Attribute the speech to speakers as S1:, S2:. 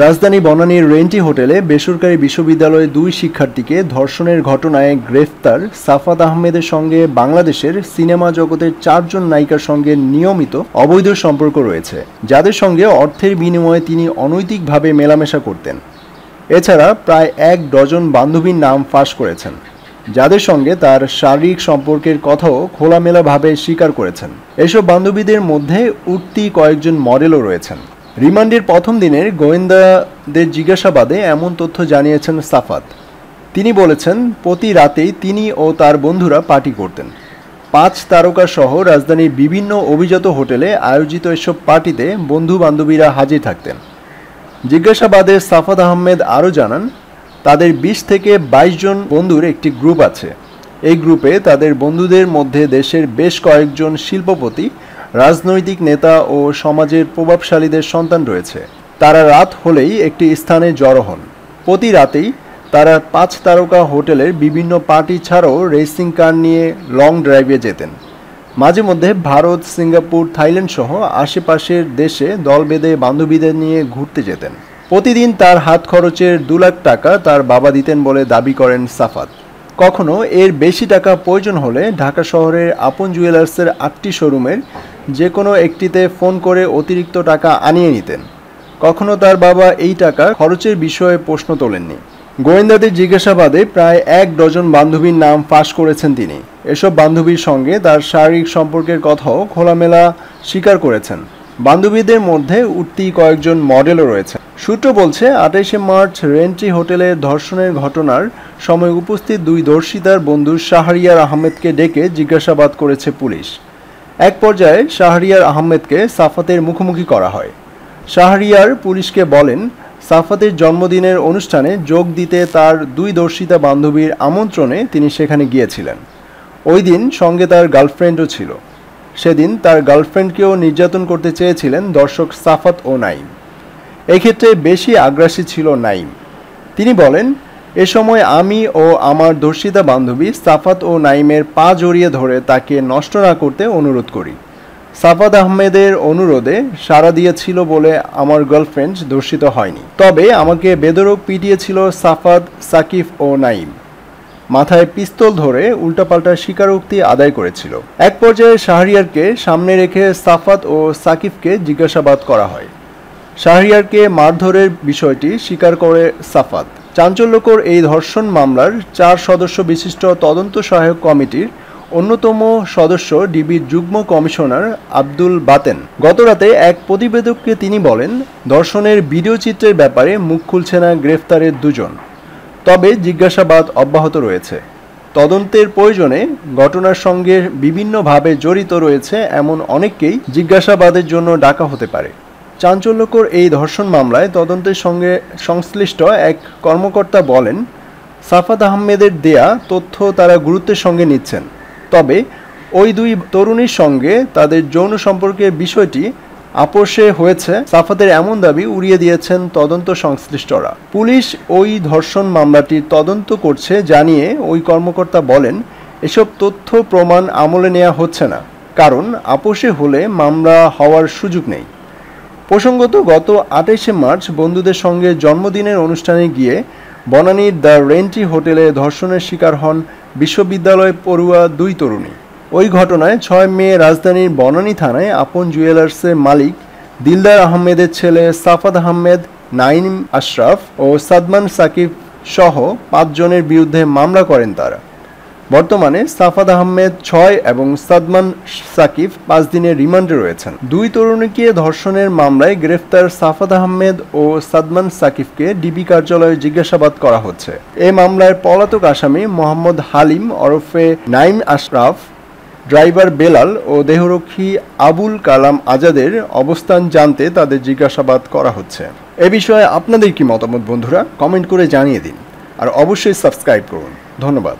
S1: রাজধানী বনানীর রেন্টি হোটেলে বেসরকারি বিশ্ববিদ্যালয়ে দুই শিক্ষার্থীকে ধর্ষণের ঘটনায় গ্রেফতার সাফাত আহমেদের সঙ্গে বাংলাদেশের সিনেমা জগতের চারজন নায়িকার সঙ্গে নিয়মিত অবৈধ সম্পর্ক রয়েছে, যাদের সঙ্গে অর্থের বিনিময়ে তিনি অনৈতিকভাবে মেলামেশা করতেন। এছাড়া প্রায় এক ডজন বান্ধবীর নাম ফাঁস করেছেন, যাদের সঙ্গে তার শারীরিক সম্পর্কের কথাও খোলামেলাভাবে স্বীকার করেছেন। এসব বান্ধবীদের মধ্যে উঠতি কয়েকজন মডেলও রয়েছেন। রিমান্ডের প্রথম দিনের গোয়েন্দাদের জিজ্ঞাসাবাদে এমন তথ্য জানিয়েছেন সাফাত। তিনি বলেছেন, প্রতি রাতেই তিনি ও তার বন্ধুরা পার্টি করতেন। পাঁচ তারকা সহ রাজধানীর বিভিন্ন অভিজাত হোটেলে আয়োজিত এসব পার্টিতে বন্ধু বান্ধবীরা হাজির থাকতেন। জিজ্ঞাসাবাদে সাফাত আহমেদ আরও জানান, তাদের বিশ থেকে ২২ জন বন্ধুর একটি গ্রুপ আছে। এই গ্রুপে তাদের বন্ধুদের মধ্যে দেশের বেশ কয়েকজন শিল্পপতি রাজনৈতিক নেতা ও সমাজের প্রভাবশালীদের সন্তান রয়েছে। তারা রাত হলেই একটি স্থানে জড়ো হন। প্রতি রাতেই তারা পাঁচ তারকা হোটেলের বিভিন্ন পার্টি ছাড়াও রেসিং কার নিয়ে লং ড্রাইভে যেতেন। মাঝে মধ্যে ভারত, সিঙ্গাপুর, থাইল্যান্ড সহ আশেপাশের দেশে দল বেঁধে বান্ধবীদের নিয়ে ঘুরতে যেতেন। প্রতিদিন তার হাত খরচের দু লাখ টাকা তার বাবা দিতেন বলে দাবি করেন সাফাত। কখনো এর বেশি টাকা প্রয়োজন হলে ঢাকা শহরের আপন জুয়েলার্সের আটটি শোরুমের যে কোনো একটিতে ফোন করে অতিরিক্ত টাকা আনিয়ে নিতেন। কখনো তার বাবা এই টাকা খরচের বিষয়ে প্রশ্ন তোলেননি। গোয়েন্দাদের জিজ্ঞাসাবাদে প্রায় এক ডজন বান্ধবীর নাম ফাঁস করেছেন তিনি। এসব বান্ধবীর সঙ্গে তার শারীরিক সম্পর্কের কথাও খোলামেলা স্বীকার করেছেন। বান্ধবীদের মধ্যে উঠতি কয়েকজন মডেলও রয়েছে। সূত্র বলছে, আঠাইশে মার্চ রেন্ট্রি হোটেলে ধর্ষণের ঘটনার সময় উপস্থিত দুই দর্শিতার বন্ধু শাহরিয়ার আহমেদকে ডেকে জিজ্ঞাসাবাদ করেছে পুলিশ। এক পর্যায়ে শাহরিয়ার আহমেদকে সাফাতের মুখোমুখি করা হয়। শাহরিয়ার পুলিশকে বলেন, সাফাতের জন্মদিনের অনুষ্ঠানে যোগ দিতে তার দুই দর্শিতা বান্ধবীর আমন্ত্রণে তিনি সেখানে গিয়েছিলেন। ওই দিন সঙ্গে তার গার্লফ্রেন্ডও ছিল। সেদিন তার গার্লফ্রেন্ডকেও নির্যাতন করতে চেয়েছিলেন দর্শক সাফাত ও নাইম এক্ষেত্রে বেশি আগ্রাসী ছিল নাইম তিনি বলেন এ সময় আমি ও আমার ধর্ষিতা বান্ধবী সাফাত ও নাইমের পা জড়িয়ে ধরে তাকে নষ্ট না করতে অনুরোধ করি। সাফাত আহমেদের অনুরোধে সাড়া দিয়েছিল বলে আমার গার্লফ্রেন্ড ধর্ষিত হয়নি। তবে আমাকে বেদরক পিটিয়েছিল সাফাত সাকিফ ও নাইম মাথায় পিস্তল ধরে উল্টাপাল্টা স্বীকারোক্তি আদায় করেছিল। এক পর্যায়ে শাহরিয়ারকে সামনে রেখে সাফাত ও সাকিফকে জিজ্ঞাসাবাদ করা হয়। শাহরিয়ারকে মারধরের বিষয়টি স্বীকার করে সাফাত। চাঞ্চল্যকর এই ধর্ষণ মামলার চার সদস্য বিশিষ্ট তদন্ত সহায়ক কমিটির অন্যতম সদস্য ডিবির যুগ্ম কমিশনার আব্দুল বাতেন। গতরাতে এক প্রতিবেদককে তিনি বলেন, ধর্ষণের ভিডিও চিত্রের ব্যাপারে মুখ খুলছে না গ্রেফতারের দুজন। তবে জিজ্ঞাসাবাদ অব্যাহত রয়েছে। তদন্তের প্রয়োজনে ঘটনার সঙ্গে বিভিন্নভাবে জড়িত রয়েছে এমন অনেককেই জিজ্ঞাসাবাদের জন্য ডাকা হতে পারে। চাঞ্চল্যকর এই ধর্ষণ মামলায় তদন্তের সঙ্গে সংশ্লিষ্ট এক কর্মকর্তা বলেন, সাফাত আহমেদের দেয়া তথ্য তারা গুরুত্বের সঙ্গে নিচ্ছেন। তবে ওই দুই তরুণীর সঙ্গে তাদের যৌন সম্পর্কের বিষয়টি আপোষে হয়েছে। সাফাতের এমন দাবি উড়িয়ে দিয়েছেন তদন্ত সংশ্লিষ্টরা। পুলিশ ওই ধর্ষণ মামলাটির তদন্ত করছে জানিয়ে ওই কর্মকর্তা বলেন, এসব তথ্য প্রমাণ আমলে নেওয়া হচ্ছে না, কারণ আপোষে হলে মামলা হওয়ার সুযোগ নেই। প্রসঙ্গত, গত আঠাইশে মার্চ বন্ধুদের সঙ্গে জন্মদিনের অনুষ্ঠানে গিয়ে বনানীর দ্য রেন্টি হোটেলে ধর্ষণের শিকার হন বিশ্ববিদ্যালয় পড়ুয়া দুই তরুণী। ওই ঘটনায় ছয় মে রাজধানীর বনানী থানায় আপন জুয়েলার্সের মালিক দিলদার আহমেদের ছেলে সাফাদ আহমেদ, নাইম আশরাফ ও সাদমান সাকিব সহ পাঁচজনের বিরুদ্ধে মামলা করেন তারা। বর্তমানে সাফাদ আহমেদ ছয় এবং সাদমান সাকিব পাঁচ দিনের রিমান্ডে রয়েছেন। দুই তরুণীকে ধর্ষণের মামলায় গ্রেফতার সাফাদ আহমেদ ও সাদমান সাকিবকে ডিবি কার্যালয়ে জিজ্ঞাসাবাদ করা হচ্ছে। এ মামলায় পলাতক আসামি মোহাম্মদ হালিম, ওরফে নাইম আশরাফ, ড্রাইভার বেলাল ও দেহরক্ষী আবুল কালাম আজাদের অবস্থান জানতে তাদের জিজ্ঞাসাবাদ করা হচ্ছে। এ বিষয়ে আপনাদের কি মতামত বন্ধুরা? কমেন্ট করে জানিয়ে দিন। আর অবশ্যই সাবস্ক্রাইব করুন। ধন্যবাদ।